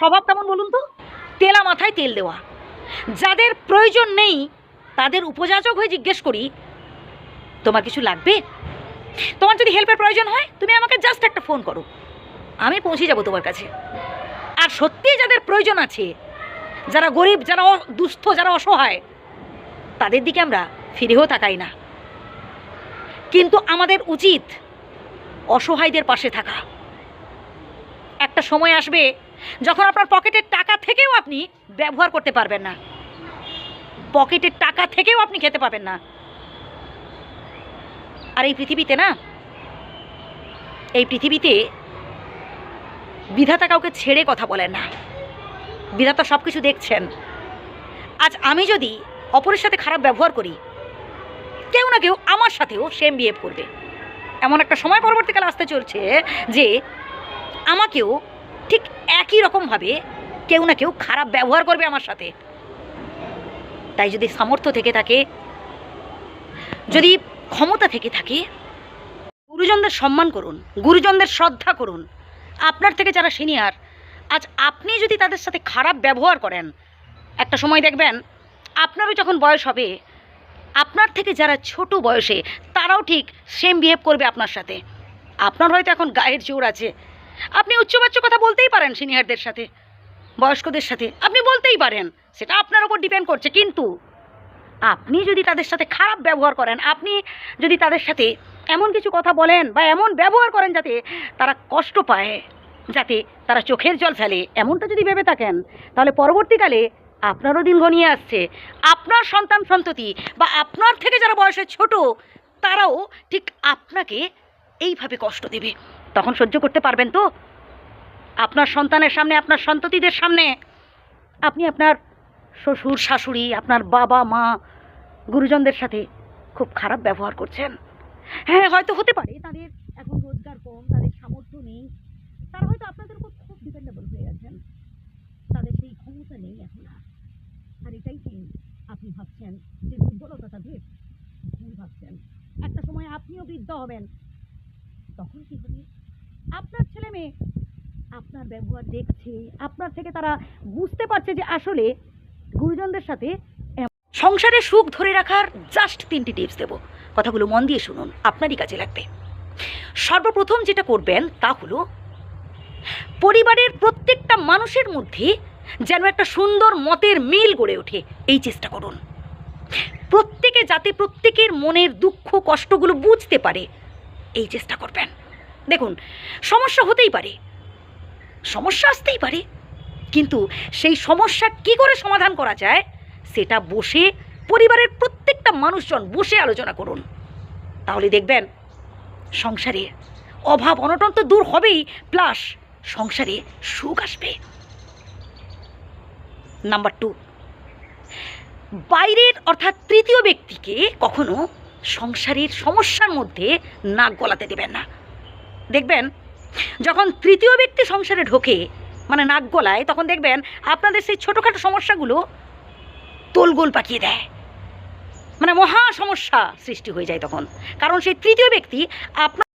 স্বভাব কেমন বলুন তো? তেলা মাথায় তেল দেওয়া। যাদের প্রয়োজন নেই, তাদের উপযাচক হয়ে জিজ্ঞেস করি, তোমার কিছু লাগবে? তোমার যদি হেল্পের প্রয়োজন হয়, তুমি আমাকে জাস্ট একটা ফোন করো। আমি পৌঁছে যাব তোমার কাছে। আর সত্যি যাদের প্রয়োজন আছে, যারা গরিব, যারা দুস্থ, যারা অসহায়, তাদের দিকে আমরা ফিরেও তাকাই না। কিন্তু আমাদের উচিত অসহায়দের পাশে থাকা। একটা সময় আসবে যখন আপনার পকেটের টাকা থেকেও আপনি ব্যবহার করতে পারবেন না। পকেটের টাকা থেকেও আপনি খেতে পাবেন না। আর এই পৃথিবীতে না, এই পৃথিবীতে বিধাতা কাউকে ছেড়ে কথা বলেন না। বিধাতা সব কিছু দেখছেন। আজ আমি যদি অপরের সাথে খারাপ ব্যবহার করি, কেউ না কেউ আমার সাথেও সেম বিহেভ করবে। এমন একটা সময় পরবর্তীকালে আসতে চলছে যে আমাকেও ঠিক একই রকমভাবে কেউ না কেউ খারাপ ব্যবহার করবে আমার সাথে। তাই যদি সামর্থ্য থেকে থাকে, যদি ক্ষমতা থেকে থাকে, গুরুজনদের সম্মান করুন, গুরুজনদের শ্রদ্ধা করুন। আপনার থেকে যারা সিনিয়র, আজ আপনি যদি তাদের সাথে খারাপ ব্যবহার করেন, একটা সময় দেখবেন আপনারও যখন বয়স হবে, আপনার থেকে যারা ছোট বয়সে, তারাও ঠিক সেম বিহেভ করবে আপনার সাথে। আপনার হয়তো এখন গায়ের জোর আছে আপনি উচ্চবাচ্য কথা বলতেই পারেন সিনিয়রদের সাথে, বয়স্কদের সাথে। আপনি বলতেই পারেন, সেটা আপনার উপর ডিপেন্ড করছে, কিন্তু আপনি যদি তাদের সাথে খারাপ ব্যবহার করেন, আপনি যদি তাদের সাথে এমন কিছু কথা বলেন বা এমন ব্যবহার করেন যাতে তারা কষ্ট পায়, যাতে তারা চোখের জল ফেলে, এমনটা যদি ভেবে থাকেন, তাহলে পরবর্তীকালে আপনারও দিন ঘনিয়ে আসছে। আপনার সন্তান সন্ততি বা আপনার থেকে যারা বয়সে ছোট, তারাও ঠিক আপনাকে এইভাবে কষ্ট দেবে। তখন সহ্য করতে পারবেন তো? আপনার সন্তানের সামনে, আপনার সন্ততিদের সামনে আপনি আপনার শ্বশুর, শাশুড়ি, আপনার বাবা, মা, গুরুজনদের সাথে খুব খারাপ ব্যবহার করছেন। হ্যাঁ হয়তো হতে পারে, তাদের এখন রোজগার কম, তাদের সামর্থ্য নেই, তারা হয়তো আপনাদের উপর খুব ডিপেন্ডেবল হয়ে আছেন। তাদের সেই ক্ষমতা নেই এখন আর। এটাই কি আপনি ভাবছেন? যে দুর্বলতা তাদের ভাবছেন। একটা সময় আপনিও বৃদ্ধ হবেন। তখন কি হবে? আপনার ছেলে মেয়ে, আপনার ব্যবহার দেখছে, আপনার থেকে তারা বুঝতে পারছে যে আসলে গুরুজনদের সাথে সংসারে সুখ ধরে রাখার জাস্ট তিনটি টিপস দেব। কথাগুলো মন দিয়ে শুনুন, আপনারই কাজে লাগবে। সর্বপ্রথম যেটা করবেন তা হলো, পরিবারের প্রত্যেকটা মানুষের মধ্যে যেন একটা সুন্দর মতের মিল গড়ে ওঠে, এই চেষ্টা করুন। প্রত্যেকে যাতে প্রত্যেকের মনের দুঃখ কষ্টগুলো বুঝতে পারে, এই চেষ্টা করবেন। দেখুন, সমস্যা হতেই পারে। সমস্যা আসতেই পারে। কিন্তু সেই সমস্যা কি করে সমাধান করা যায়, সেটা বসে পরিবারের প্রত্যেকটা মানুষজন বসে আলোচনা করুন। তাহলে দেখবেন, সংসারে অভাব অনটন তো দূর হবেই, প্লাস সংসারে সুখ আসবে। নাম্বার টু, বাইরের অর্থাৎ তৃতীয় ব্যক্তিকে কখনো সংসারের সমস্যার মধ্যে নাক গলাতে দেবেন না। দেখবেন, যখন তৃতীয় ব্যক্তি সংসারে ঢোকে মানে নাক গলায়, তখন দেখবেন আপনাদের সেই ছোটোখাটো সমস্যাগুলো তোলগোল পাকিয়ে দেয়। মানে মহা সমস্যা সৃষ্টি হয়ে যায় তখন। কারণ সেই তৃতীয় ব্যক্তি আপনার